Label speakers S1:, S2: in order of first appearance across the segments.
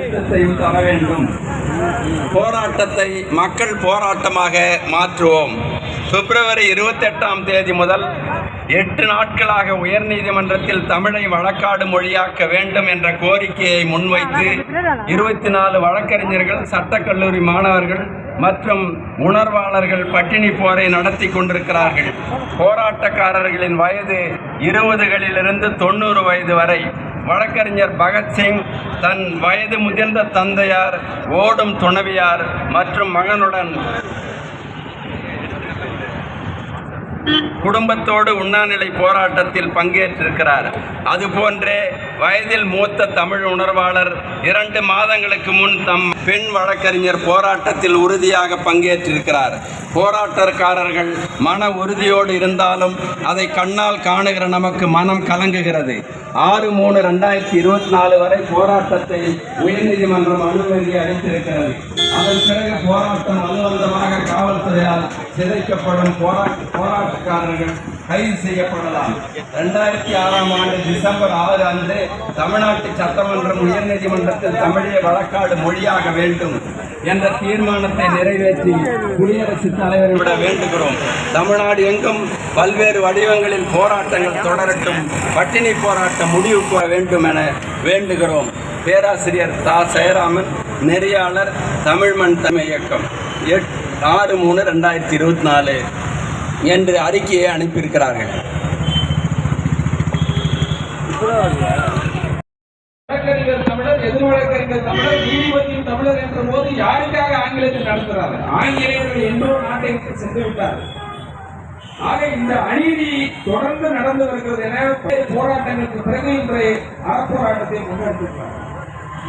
S1: தர வேண்டும். போராட்டத்தை மக்கள் போராட்டமாக மாற்றுவோம். பிப்ரவரி இருபத்தெட்டாம் தேதி முதல் எட்டு நாட்களாக உயர்நீதிமன்றத்தில் தமிழை வழக்காடு மொழியாக்க வேண்டும் என்ற கோரிக்கையை முன்வைத்து இருபத்தி நாலு வழக்கறிஞர்கள் சட்டக்கல்லூரி மாணவர்கள் மற்றும் உணர்வாளர்கள் பட்டினி போரை நடத்தி கொண்டிருக்கிறார்கள். போராட்டக்காரர்களின் வயது இருபதுகளிலிருந்து தொண்ணூறு வயது வரை வழக்கறிஞர் பகத்சிங் தன் வயது முதிர்ந்த தந்தையார் ஓடும் துணவியார் மற்றும் மகனுடன் குடும்பத்தோடு உண்ணாநிலை போராட்டத்தில் பங்கேற்றிருக்கிறார். அதுபோன்றே வயதில் மூத்த தமிழ் உணர்வாளர் இரண்டு மாதங்களுக்கு முன் தம் பெண் வழக்கறிஞர் போராட்டத்தில் உறுதியாக பங்கேற்றிருக்கிறார். போராட்டக்காரர்கள் மன உறுதியோடு இருந்தாலும் அதை கண்ணால் காணுகிற நமக்கு மனம் கலங்குகிறது. ஆறு மூணு ரெண்டாயிரத்தி இருபத்தி நாலு வரை போராட்டத்தை உயர்நீதிமன்றம் அனுமதி அளித்திருக்கிறது. அதன் பிறகு போராட்டம் அலுவலகமாக காவல்துறையால் சிதைக்கப்படும் போராட்ட போராட்டக்காரர்கள் கைது செய்யப்படலாம். ரெண்டாயிரத்தி ஆறாம் ஆண்டு டிசம்பர் ஆறு அன்று தமிழ்நாட்டு சட்டமன்றம் உயர்நீதிமன்றத்தில் தமிழை வழக்காடு மொழியாக வேண்டும் என்ற தீர்மானத்தை நிறைவேற்றி குடியரசுத் தலைவரை விட வேண்டுகிறோம். தமிழ்நாடு எங்கும் பல்வேறு வடிவங்களில் போராட்டங்கள் தொடரட்டும் பட்டினி போராட்டம் முடிவுக்கு வேண்டும் என வேண்டுகிறோம். பேராசிரியர் தா. ஜெயராமன் நெறியாளர் தமிழ்மண் தமிழ் இயக்கம். எட் ஆறு மூணு ரெண்டாயிரத்தி இருபத்தி நாலு என்று அறிக்கையை அனுப்பியிருக்கிறார்கள்.
S2: வழக்கறிஞர் தமிழர் எதிர் வழக்கறிஞர் தமிழர் நீதிபதியும் தமிழர் என்ற போது யாருக்காக ஆங்கிலத்தில் நடத்துகிறார்கள்? ஆங்கிலேயர்கள் என்றோ நாட்டை விட்டு சென்று விட்டார்கள். ஆக இந்த அநீதி தொடர்ந்து நடந்து வருகிறது என போராட்டங்களுக்கு பிறகு இன்றைய அறப்போராட்டத்தை முன்னெடுத்திருக்கிறார்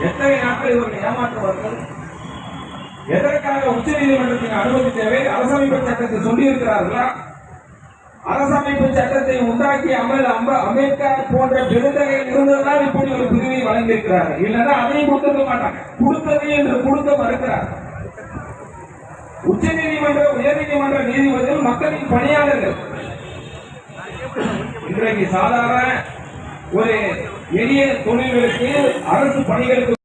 S2: எத்தனை நாட்கள் இவர்கள் ஏமாற்றுவார்கள்? எதற்காக உச்ச நீதிமன்றத்தின் அனுமதி தேவை? அரசமைப்பு சட்டத்தை சொல்லியிருக்கிறார்களா? அரசமைப்பு சட்டத்தை உண்டாக்கி அமல் அமெரிக்கா அம்பேத்கர் போன்ற பெருந்தகைகள் இருந்ததால் இப்படி ஒரு பிரிவை வழங்கியிருக்கிறார்கள். இல்லைன்னா அதையும் கொடுத்துருக்க மாட்டாங்க. கொடுத்ததே என்று கொடுக்க மறுக்கிறார் உச்ச நீதிமன்ற உயர் நீதிமன்ற நீதிபதிகள் மக்களின் பணியாளர்கள். இன்றைக்கு சாதாரண ஒரு எளிய தொழில்களுக்கு அரசு பணிகளுக்கு